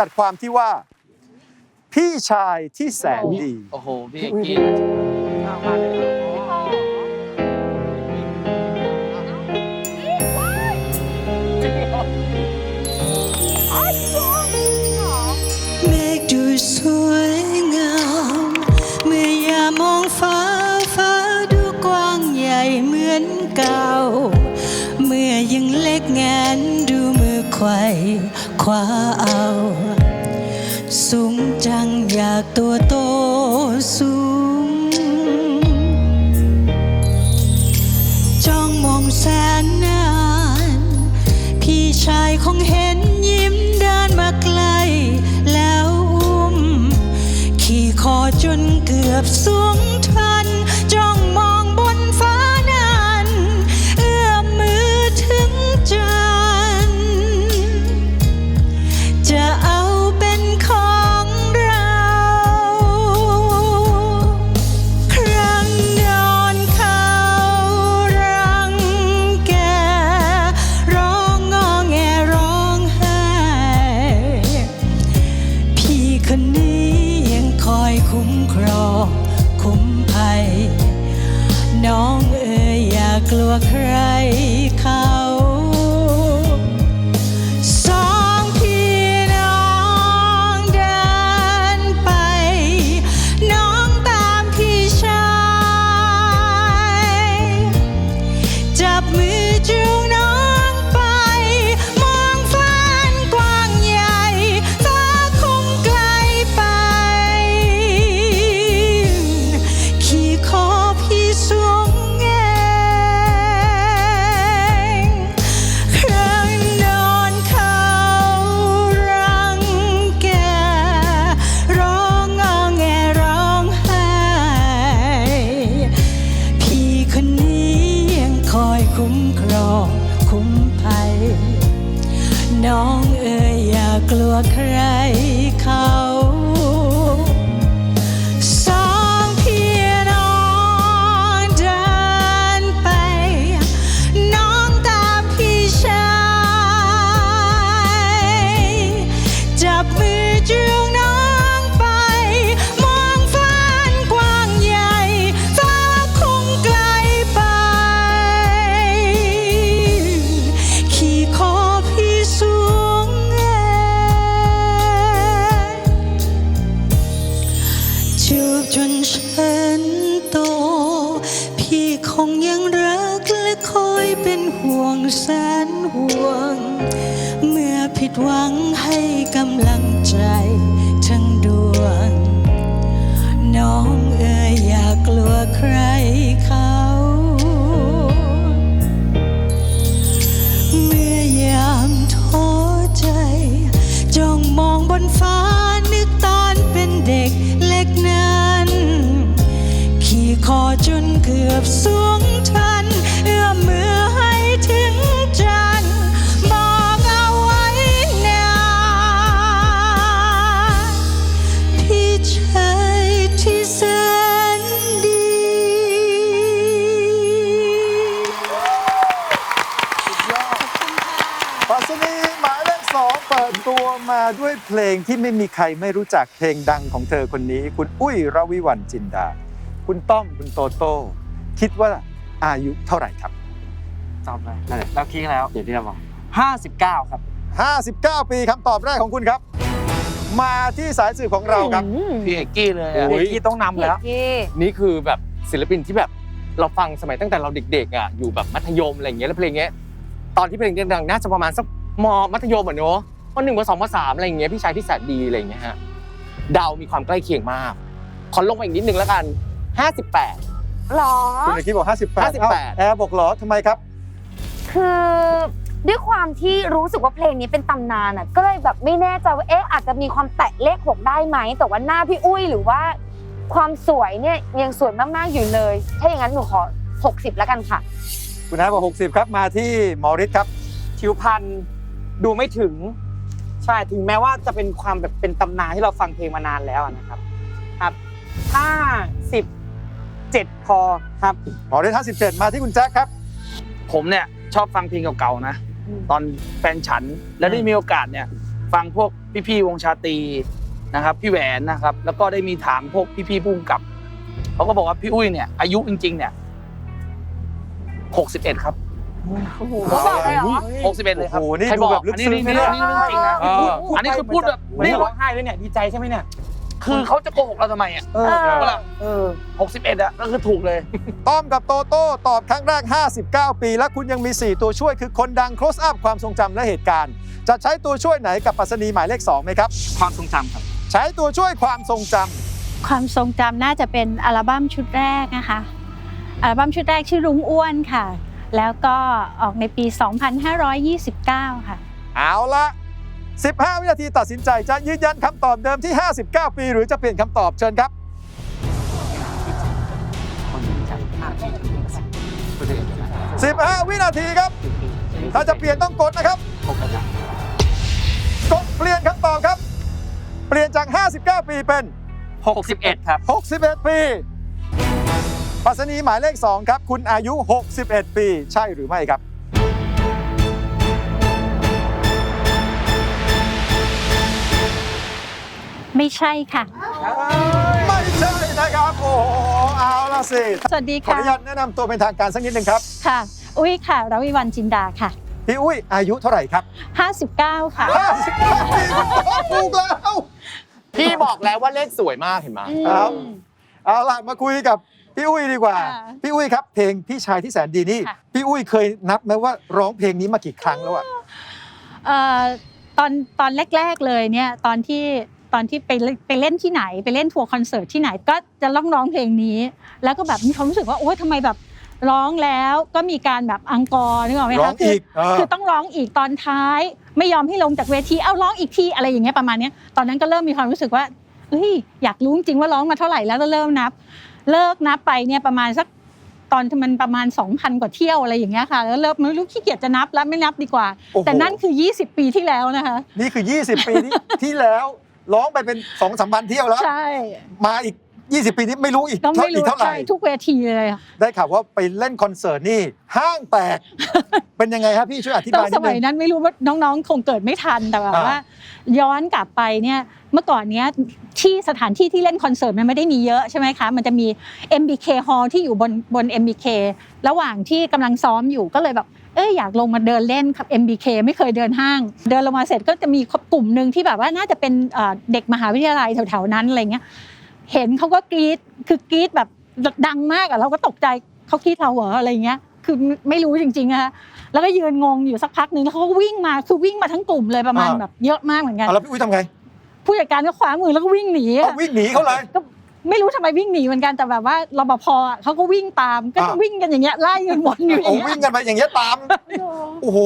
กัดความที่ว่า พี่ชายที่แสนดี โอ้โหพี่เอกกี้ ไขว่คว้าเอา สูงจังอยากตัวโตสูง จ้องมองแสนนาน พี่ชายคงเห็นยิ้มเดินมาไกล แล้วอุ้ม ขี่คอจนเกือบสู กลัวใคร ใคร พี่คงยังรักและคอยเป็นห่วงแสนห่วง เมื่อผิดหวังให้กำลังใจทั้งดวง น้องเอ๋ยอย่ากลัวใครเขา เมื่อยามท้อใจ จ้องมองบนฟ้านึกตอนเป็นเด็กเล็กนั้น ขี่คอ นเกือบสูงทัน เอื้อมมือให้ถึงจันทร์บอกเอาไว้นะพี่ชายที่แสนดีปรัสนีหมายเลขสองเปิดตัวมาด้วยเพลงที่ไม่มีใครไม่รู้จักเพลงดังของเธอคนนี้ คุณอุ้ยระวิวันจินดา คุณต้อมคุณโตโต้คิดว่าอายุเท่าไหร่ครับ ตอบเลยเราคิดแล้ว อย่างที่เราบอกห้าสิบเก้าครับ 59 ปีคำตอบแรกของคุณครับ มาที่สายสื่อของเราครับ พี่เอกกี้เลยอะโอ้ยพี่เอกกี้ต้องนำแล้วนี่คือแบบศิลปินที่แบบเราฟังสมัยตั้งแต่เราเด็กๆอะอยู่แบบมัธยมอะไรอย่างเงี้ยแล้วเพลงเงี้ยตอนที่เพลงดังๆน่าจะประมาณสักมมัธยมอะเนอะมหนึ่งมสองมสามอะไรอย่างเงี้ยพี่ชายที่แสนดีอะไรอย่างเงี้ยฮะเดาวมีความใกล้เคียงมาก ขอลงมาอีกนิดนึงแล้วกัน 58 หรอ คุณเอกกี้บอก 58 58 เอ้าแอร์บอกเหรอทำไมครับ คือด้วยความที่รู้สึกว่าเพลงนี้เป็นตำนานอะก็เลยแบบไม่แน่ใจว่าเอ๊ะอาจจะมีความแตะเลขหกได้ไหมแต่ว่าหน้าพี่อุ้ยหรือว่า ความสวยเนี่ยยังสวยมากๆอยู่เลย ถ้าอย่างนั้นหนูขอ 60 แล้วกันค่ะ คุณแอร์บอก 60 ครับ มาที่หมอฤทธิ์ครับ ผิวพรรณดูไม่ถึง ใช่ถึงแม้ว่าจะเป็นความแบบเป็นตำนานที่เราฟังเพลงมานานแล้วอะนะครับ ครับห้าสิบ เจ็ดพอครับ หมอฤทธิ์57มาที่คุณแจ็คครับ ผมเนี่ยชอบฟังเพลงเก่าๆนะตอนแฟนฉันแล้วได้มีโอกาสเนี่ยฟังพวกพี่ๆวงชาตรีนะครับ พี่แหวนนะครับ แล้วก็ได้มีถามพวกพี่ๆผู้กำกับเขาก็บอกว่าพี่อุ้ยเนี่ยอายุจริง ๆ เนี่ย61ครับเขาบอกเลยเหรอ61เลยครับโอ้โหนี่ใครดูบอกแบบลึกอันนี้ซึ้งนี่นะ นี่เนี่ยนี่เรื่องจริงนะ เอออันนี้คือพูดแบบไม่นี่ร้องไห้เลยเนี่ย ดีใจใช่ไหมเนี่ย คือเขาจะโกหกเราทำไมอะเออเออเวลาเออ61อะก็คือถูกเลย ต้อมกับโตโต้ตอบครั้งแรก 59 ปี และคุณยังมี 4 ตัวช่วยคือคนดัง close up ความทรงจำและเหตุการณ์ จะใช้ตัวช่วยไหนกับปรัสนีหมายเลข2ไหมครับ ความทรงจำครับ ใช้ตัวช่วยความทรงจำความทรงจำน่าจะเป็นอัลบั้มชุดแรกนะคะ อัลบั้มชุดแรกชื่อรุ้งอ้วนค่ะ แล้วก็ออกในปี 2529 ค่ะ เอาละ 15 วินาทีตัดสินใจจะยืนยันคำตอบเดิมที่ 59 ปี หรือจะเปลี่ยนคำตอบเชิญครับ 15 วินาทีครับ ถ้าจะเปลี่ยนต้องกดนะครับ กดเปลี่ยนคำตอบครับ เปลี่ยนจาก 59 ปีเป็น 61 ครับ 61 ปีปรัสนีหมายเลข 2 ครับ คุณอายุ 61 ปี ใช่หรือไม่ครับ ไม่ใช่ค่ะ ไม่ใช่นะครับ โอ้โหเอาละสิสวัสดีขออค่ะ นุญาตแนะนำตัวเป็นทางการสักนิดหนึ่งครับ ค่ะ อุ้ยค่ะรวิวันจินดาค่ะ พี่อุ้ยอายุเท่าไหร่ครับ59 ค่ะ 59ปีคุณตอบถูกแล้ว พี่บอกแล้วว่าเลขสวยมากเห็นไหม ครับ เอาล่ะมาคุยกับพี่อุ้ยดีกว่า ค่ะพี่อุ้ยครับ เพลงพี่ชายที่แสนดีนี่ ค่ะ พี่อุ้ยเคยนับไหมว่าร้องเพลงนี้มากี่ครั้งแล้วอะเอ่อตอนตอนแรก ๆ เลยเนี่ย ตอนที่ ตอนที่ไปเล่นไปเล่นที่ไหนไปเล่นทัวร์คอนเสิร์ตที่ไหนก็จะร้องร้องเพลงนี้ แล้วก็แบบมีความรู้สึกว่าโอ๊ยทำไมแบบร้องแล้วก็มีการแบบอังกอร์นึกออกไหมร้อคะงคือีกเออ คือต้องร้องอีกตอนท้าย ไม่ยอมให้ลงจากเวทีเอาร้องอีกทีอะไรอย่างเงี้ยประมาณเนี้ยตอนนั้นก็เริ่มมีความรู้สึกว่าเฮ้ยอยากรู้จริงๆว่าร้องมาเท่าไหร่แล้วก็เริ่มนับ เลิกนับไปเนี่ยประมาณสักตอนที่มันประมาณ 2,000 กว่าเที่ยวอะไรอย่างเงี้ยค่ะแล้วเริ่มไม่รู้ขี้เกียจจะนับแล้วไม่นับดีกว่า โอ้โห แต่นั่นคือ 20 ปีที่แล้วนะคะ นี่คือ 20 ปีที่ที่แล้ว ร้องไปเป็น2องสามพันเที่ยวแล้ว ใช่มาอีก 20 ปีนี้ไม่รู้อีกก็เท่าไม่อีกรู้เท่าไหร่ ใช่ทุกเวทีเลยค่ะได้ข่าวว่าไปเล่นคอนเสิร์ตนี่ห้างแตก เป็นยังไงครับพี่ช่วยอธิตอบานยสนิดมันึยง นั้นไม่รู้ว่าน้องๆ คงเกิดไม่ทันแต่แบบอ่า ว่า ย้อนกลับไปเนี่ยเมื่อก่อนเนี้ยที่สถานที่ที่เล่นคอนเสิร์ตมันไม่ได้มีเยอะใช่ไหมคะ มันจะมี MBK Hall ที่อยู่บนบน MBK ระหว่างที่กำลังซ้อมอยู่ก็เลยแบบ เอ้ยอยากลงมาเดินเล่นครับ MBK ไม่เคยเดินห้าง เดินลงมาเสร็จก็จะมีกลุ่มหนึ่งที่แบบว่าน่าจะเป็นเอ่อเด็กมหาวิทยาลัยแถวๆนั้นอะไรเงี้ยเห็นเขาก็กรี๊ดคือกรี๊ดแบบดังมากอะเราก็ตกใจเขากรี๊ดเราเหรออะไรเงี้ยคือไม่รู้จริงๆนะคะแล้วก็ยืนงงอยู่สักพักหนึ่งแล้วเขาก็วิ่งมาคือวิ่งมาทั้งกลุ่มเลยประมาณอ่าแบบเยอะมากเหมือนกันเอาแล้วพี่อุ้ยทำไงผู้จัดการก็คว้ามือแล้วก็วิ่งหนีเอาวิ่งหนีเขาเลยก็ ไม่รู้ทำไมวิ่งหนีเหมือนกันแต่แบบว่ารปภอะเขาก็วิ่งตามก็อ่าวิ่งกันอย่างเงี้ยไล่กันวนอยู่อโอ้ย่างเงี้วิ่ยงกันไปอย่างเงี้ยตามโอ้โห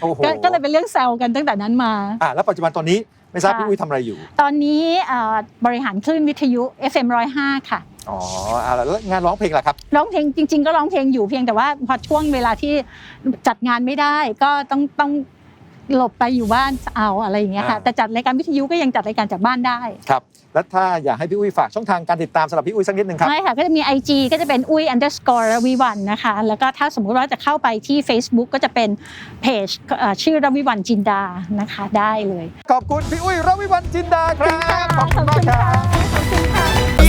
โอ้โหก็ก็เลยเป็นเรื่องแซวกันตั้งแต่นั้นมา อะแล้วปัจจุบันตอนนี้ไม่ทราบค่ะพี่อุ้ยทำอะไรอยู่ตอนนี้เอ่อบริหารคลื่นวิทยุ FM 105 ค่ะ อ๋อเอาละแล้วงานร้องเพลงล่ะครับ ร้องเพลงจริง ๆ ก็ร้องเพลงอยู่เพียงแต่ว่าพอช่วงเวลาที่จัดงานไม่ได้ก็ต้องต้อง หลบไปอยู่บ้านเอาอะไรอย่างเงี้ยค่ะอ่า แต่จัดรายการวิทยุก็ยังจัดรายการจากบ้านได้ครับแล้วถ้าอยากให้พี่อุ้ยฝากช่องทางการติดตามสำหรับพี่อุ้ยสักนิดหนึ่งครับ ใช่ค่ะก็จะมี IG ก็จะเป็นอุ้ย underscore รวิวันนะคะ แล้วก็ถ้าสมมุติว่าจะเข้าไปที่ Facebook ก็จะเป็นเพจเอ่อชื่อรวิวันจินดานะคะได้เลยขอบคุณพี่อุ้ยรวิวันจินดาครับขอบคุณมากครับ